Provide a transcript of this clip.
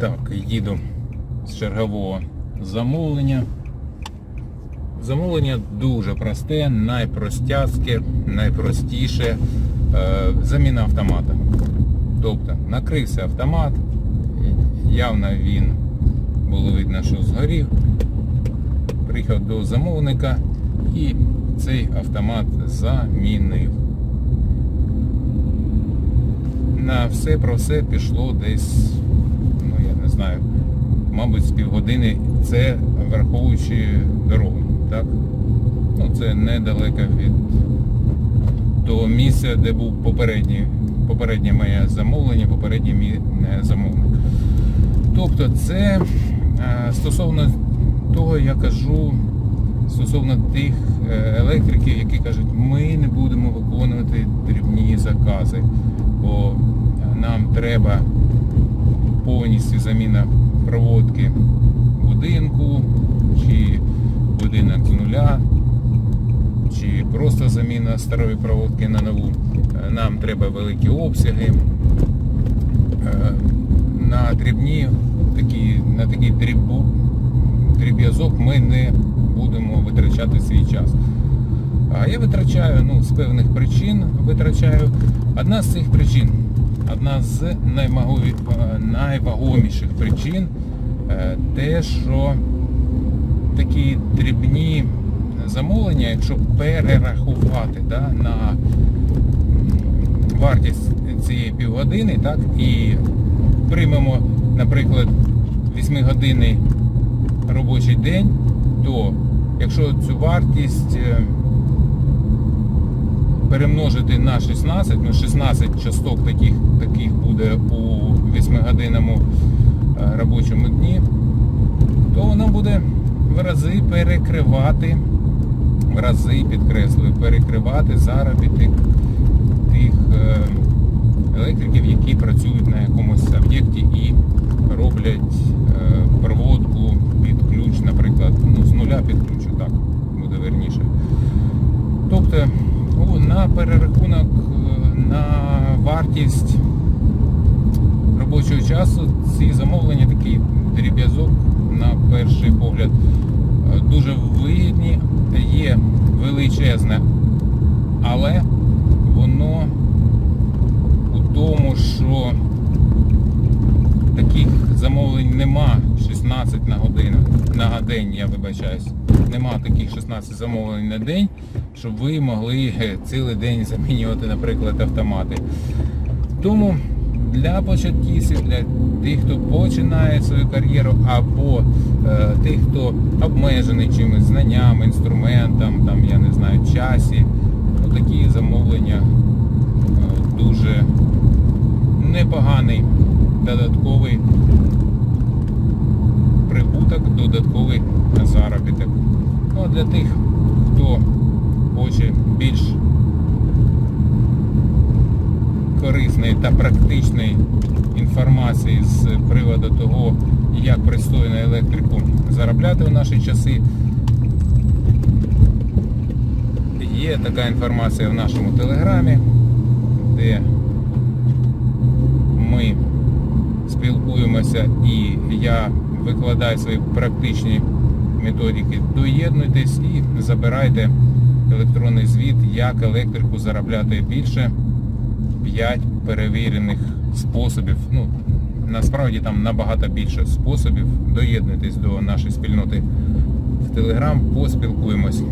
Так, їду з чергового замовлення. Замовлення дуже просте, найпростяцьке, найпростіше. Е, заміна автомата. Тобто накрився автомат, явно він було видно, що згорів. Приїхав до замовника і цей автомат замінив. На все про все пішло десь, ну я не знаю, мабуть, з півгодини. Це враховуючи дорогу, так? Ну, це недалеко від того місця, де був попередній, попереднє моє замовлення, попередній мій е, замовник. Тобто це е, стосовно того, я кажу, стосовно тих е, електриків, які кажуть, ми не будемо виконувати дрібні закази, бо нам треба повністю заміна проводки будинку, чи будинок з нуля, чи просто заміна старої проводки на нову. Е, Нам треба великі обсяги. Е, На дрібні, такі, на такий дрібу, дріб'язок ми не будемо витрачати свій час. А я витрачаю ну, з певних причин витрачаю. Одна з цих причин, одна з найвагоміших причин е, те, що такі дрібні замовлення, якщо перерахувати да, на вартість цієї півгодини, так, і приймемо, наприклад, 8-годинний робочий день, то якщо цю вартість е, перемножити на 16, ну 16 часток таких, таких буде у 8-годинному е, робочому дні, то воно буде в рази перекривати, в рази підкреслюю, перекривати заробіток тих е, електриків, які працюють на якомусь об'єкті і роблять е, проводку під ключ, наприклад, ну, з нуля під ключ, так буде верніше. Тобто о, на перерахунок, е, на вартість робочого часу. Ці замовлення, такий дріб'язок на перший погляд е, дуже вигідні, є величезне, але воно у тому, що таких замовлень нема 16 на годину, на день, я вибачаюсь. Нема таких 16 замовлень на день, щоб ви могли е, цілий день замінювати, наприклад, автомати. Тому для початківців, для тих, хто починає свою кар'єру, або е, тих, хто обмежений чимось знанням, інструментом, там, я не знаю, часі, такі замовлення е, дуже непоганий додатковий прибуток, додатковий заробіток. Ну, а для тих, хто хоче більш корисної та практичної інформації з приводу того, як пристойно електрику заробляти в наші часи. Є така інформація в нашому телеграмі, де ми спілкуємося і я викладаю свої практичні методики. Доєднуйтесь і забирайте електронний звіт, як електрику заробляти більше. 5 перевірених способів. Ну, насправді там набагато більше способів. Доєднуйтесь до нашої спільноти в Telegram, поспілкуємось.